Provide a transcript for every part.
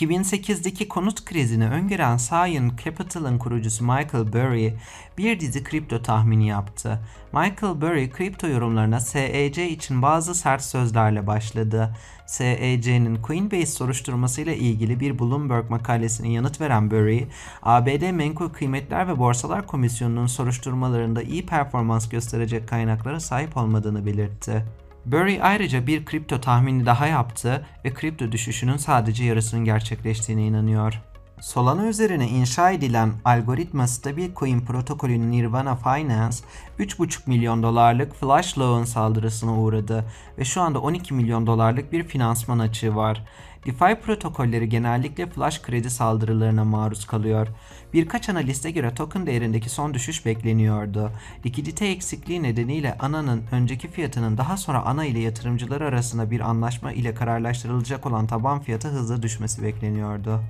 2008'deki konut krizini öngören Scion Capital'ın kurucusu Michael Burry bir dizi kripto tahmini yaptı. Michael Burry kripto yorumlarına SEC için bazı sert sözlerle başladı. SEC'nin Coinbase soruşturmasıyla ilgili bir Bloomberg makalesine yanıt veren Burry, ABD Menkul Kıymetler ve Borsalar Komisyonu'nun soruşturmalarında iyi performans gösterecek kaynaklara sahip olmadığını belirtti. Burry ayrıca bir kripto tahmini daha yaptı ve kripto düşüşünün sadece yarısının gerçekleştiğine inanıyor. Solana üzerine inşa edilen algoritma stablecoin protokolü Nirvana Finance 3,5 milyon dolarlık flash loan saldırısına uğradı ve şu anda 12 milyon dolarlık bir finansman açığı var. DeFi protokolleri genellikle flash kredi saldırılarına maruz kalıyor. Birkaç analiste göre token değerindeki son düşüş bekleniyordu. Likidite eksikliği nedeniyle ANA'nın önceki fiyatının daha sonra ANA ile yatırımcılar arasında bir anlaşma ile kararlaştırılacak olan taban fiyatı hızla düşmesi bekleniyordu.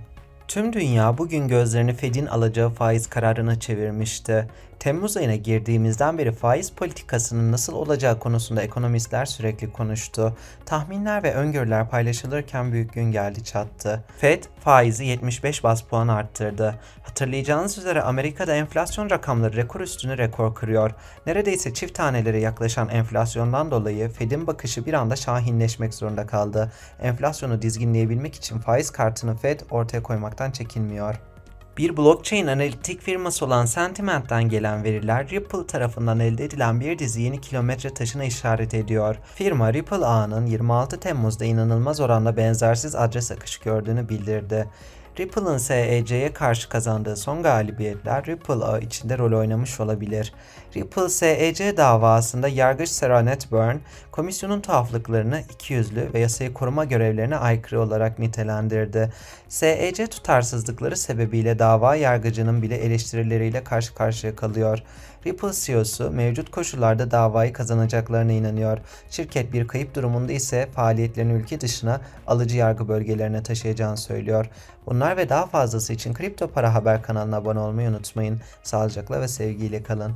Tüm dünya bugün gözlerini Fed'in alacağı faiz kararına çevirmişti. Temmuz ayına girdiğimizden beri faiz politikasının nasıl olacağı konusunda ekonomistler sürekli konuştu. Tahminler ve öngörüler paylaşılırken büyük gün geldi çattı. Fed faizi 75 bas puan arttırdı. Hatırlayacağınız üzere Amerika'da enflasyon rakamları rekor üstüne rekor kırıyor. Neredeyse çift tanelere yaklaşan enflasyondan dolayı Fed'in bakışı bir anda şahinleşmek zorunda kaldı. Enflasyonu dizginleyebilmek için faiz kartını Fed ortaya koymaktan çekinmiyor. Bir blockchain analitik firması olan Sentiment'ten gelen veriler Ripple tarafından elde edilen bir dizi yeni kilometre taşına işaret ediyor. Firma Ripple ağının 26 Temmuz'da inanılmaz oranda benzersiz adres akışı gördüğünü bildirdi. Ripple'ın SEC'ye karşı kazandığı son galibiyetler Ripple ağı içinde rol oynamış olabilir. Ripple SEC davasında yargıç Sarah Netburn, komisyonun tuhaflıklarını ikiyüzlü ve yasayı koruma görevlerine aykırı olarak nitelendirdi. SEC tutarsızlıkları sebebiyle dava yargıcının bile eleştirileriyle karşı karşıya kalıyor. Ripple CEO'su mevcut koşullarda davayı kazanacaklarına inanıyor. Şirket bir kayıp durumunda ise faaliyetlerini ülke dışına alıcı yargı bölgelerine taşıyacağını söylüyor. Bunlar ve daha fazlası için Kripto Para Haber kanalına abone olmayı unutmayın. Sağlıcakla ve sevgiyle kalın.